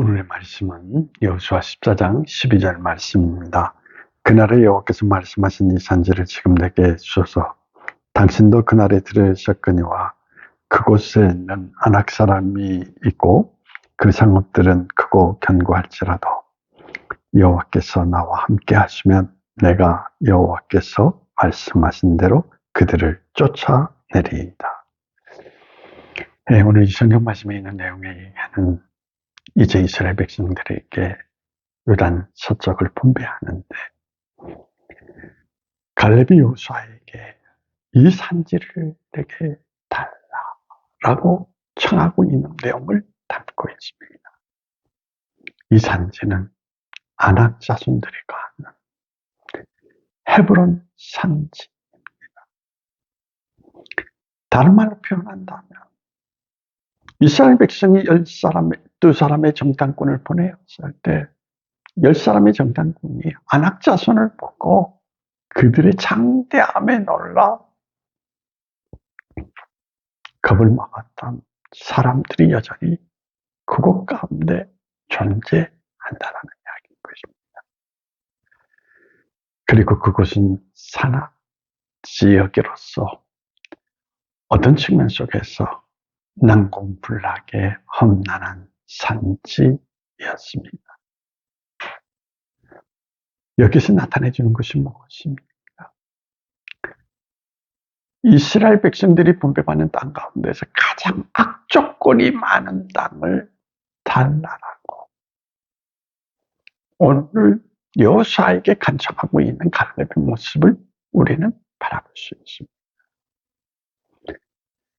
오늘의 말씀은 여호수아 14장 12절 말씀입니다. 그날에 여호와께서 말씀하신 이 산지를 지금 내게 주소서 당신도 그날에 들으셨거니와 그곳에는 안악 사람이 있고 그 상업들은 크고 견고할지라도 여호와께서 나와 함께 하시면 내가 여호와께서 말씀하신 대로 그들을 쫓아내리이다. 네, 오늘 이 성경 말씀에 있는 내용에 얘기하는 이제 이스라엘 백성들에게 요단 서쪽을 분배하는데 갈렙이 요수아에게 이 산지를 내게 달라라고 청하고 있는 내용을 담고 있습니다. 이 산지는 아낙 자손들이 가는 헤브론 산지입니다. 다른 말로 표현한다면 이스라엘 백성이 열 사람, 두 사람의 정탐꾼을 보내었을 때, 열 사람의 정탐꾼이 안악 자손을 보고 그들의 장대함에 놀라 겁을 먹었던 사람들이 여전히 그곳 가운데 존재한다라는 이야기인 것입니다. 그리고 그곳은 산악 지역으로서 어떤 측면 속에서 난공불락의 험난한 산지였습니다. 여기서 나타내 주는 것이 무엇입니까? 이스라엘 백성들이 분배받는 땅 가운데서 가장 악조건이 많은 땅을 달라라고 오늘 여사에게 간청하고 있는 갈렙의 모습을 우리는 바라볼 수 있습니다.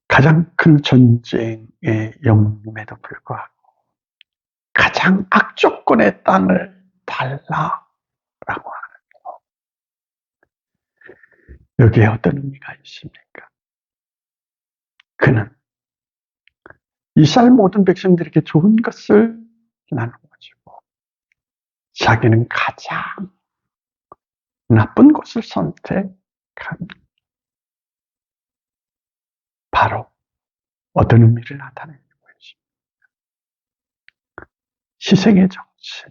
가장 큰 전쟁의 영웅임에도 불구하고 가장 악조건의 땅을 달라라고 하는 것. 여기에 어떤 의미가 있습니까? 그는 이스라엘 모든 백성들에게 좋은 것을 나누어주고 자기는 가장 나쁜 것을 선택합니다. 바로 어떤 의미를 나타내는 것입니다. 희생의 정신,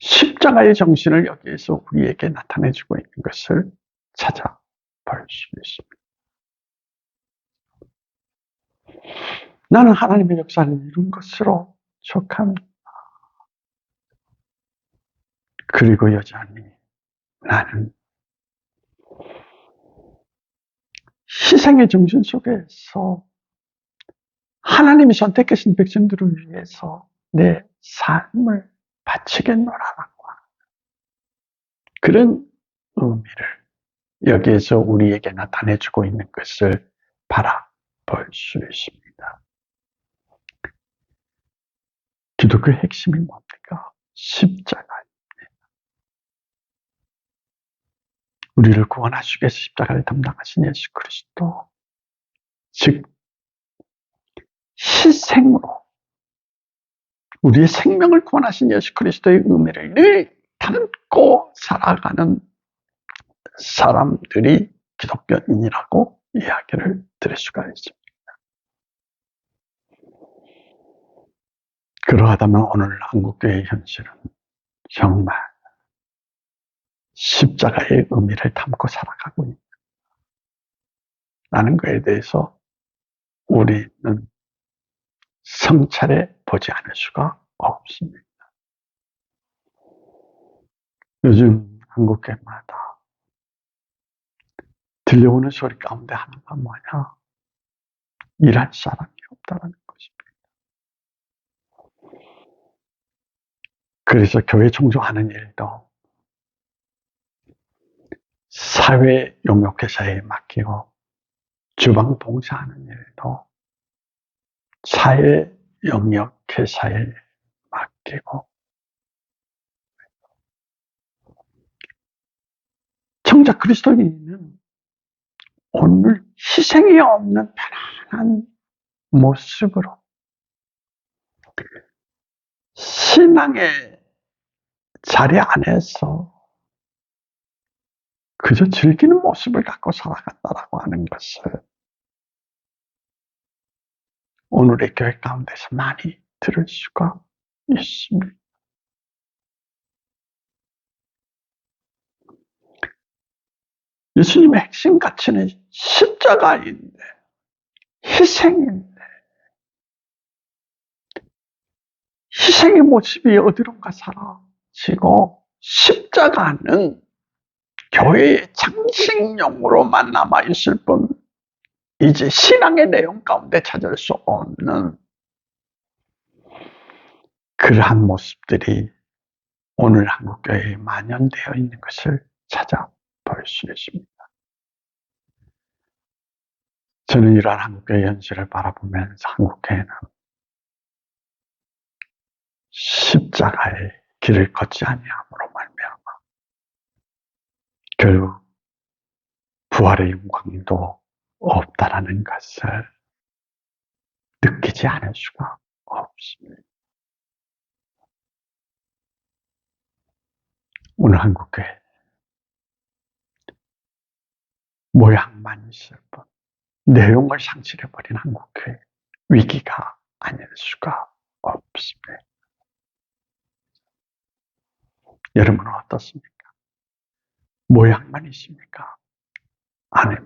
십자가의 정신을 여기에서 우리에게 나타내주고 있는 것을 찾아볼 수 있습니다. 나는 하나님의 역사를 이룬 것으로 족합니다. 그리고 여전히 나는 희생의 정신 속에서 하나님이 선택하신 백성들을 위해서 내 삶을 바치겠노라라고 그런 의미를 여기에서 우리에게 나타내주고 있는 것을 바라볼 수 있습니다. 기독교의 핵심이 뭡니까? 십자가입니다. 우리를 구원하시기 위해서 십자가를 담당하신 예수 그리스도. 즉, 희생으로 우리의 생명을 구원하신 예수 그리스도의 의미를 늘 담고 살아가는 사람들이 기독교인이라고 이야기를 들을 수가 있습니다. 그러하다면 오늘 한국교회의 현실은 정말 십자가의 의미를 담고 살아가고 있는 라는 것에 대해서 우리는 성찰해 보지 않을 수가 없습니다. 요즘 한국교회마다 들려오는 소리 가운데 하나가 뭐냐? 일할 사람이 없다는 것입니다. 그래서 교회 종종하는 일도 사회 용역회사에 맡기고 주방 봉사하는 일도 사회 영역 회사에 맡기고. 정작 그리스도인은 오늘 희생이 없는 편안한 모습으로 신앙의 자리 안에서 그저 즐기는 모습을 갖고 살아갔다라고 하는 것을 오늘의 교회 가운데서 많이 들을 수가 있습니다. 예수님의 핵심 가치는 십자가인데, 희생인데, 희생의 모습이 어디론가 사라지고, 십자가는 교회의 장식용으로만 남아있을 뿐, 이제 신앙의 내용 가운데 찾을 수 없는 그러한 모습들이 오늘 한국교회에 만연되어 있는 것을 찾아볼 수 있습니다. 저는 이러한 한국교회 현실을 바라보면서 한국교회는 십자가의 길을 걷지 아니함으로 말미암아 결국 부활의 영광도 없다라는 것을 느끼지 않을 수가 없습니다. 오늘 한국교회 모양만 있을 뿐 내용을 상실해버린 한국교회 위기가 아닐 수가 없습니다. 여러분은 어떻습니까? 모양만 있습니까? 아니면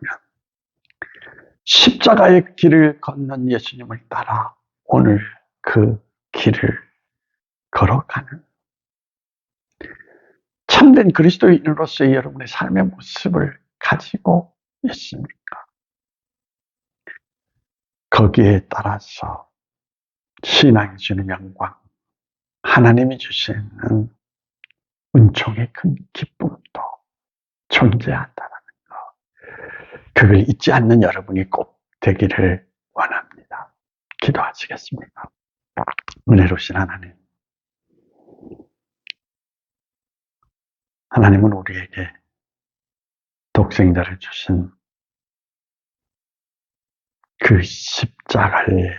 십자가의 길을 걷는 예수님을 따라 오늘 그 길을 걸어가는 참된 그리스도인으로서의 여러분의 삶의 모습을 가지고 있습니까? 거기에 따라서 신앙이 주는 영광, 하나님이 주시는 은총의 큰 기쁨도 존재한다는 것. 그걸 잊지 않는 여러분이 꼭 되기를 원합니다. 기도하시겠습니다. 은혜로우신 하나님. 하나님은 우리에게 독생자를 주신 그 십자가의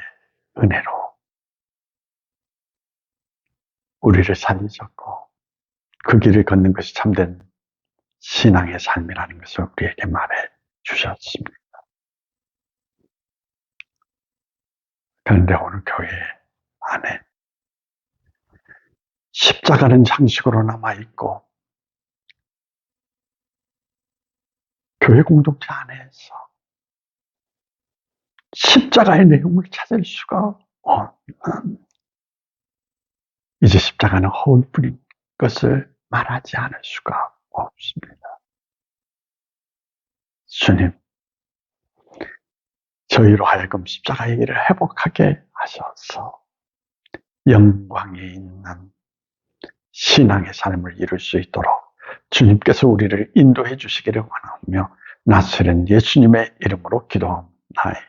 은혜로 우리를 살리셨고 그 길을 걷는 것이 참된 신앙의 삶이라는 것을 우리에게 말해 주셨습니다. 그런데 오늘 교회 안에 십자가는 장식으로 남아있고 교회 공동체 안에서 십자가의 내용을 찾을 수가 없는 이제 십자가는 허울뿐인 것을 말하지 않을 수가 없습니다. 주님, 저희로 하여금 십자가의 길을 회복하게 하셔서 영광에 있는 신앙의 삶을 이룰 수 있도록 주님께서 우리를 인도해 주시기를 원하며 나스는 예수님의 이름으로 기도하옵나이다.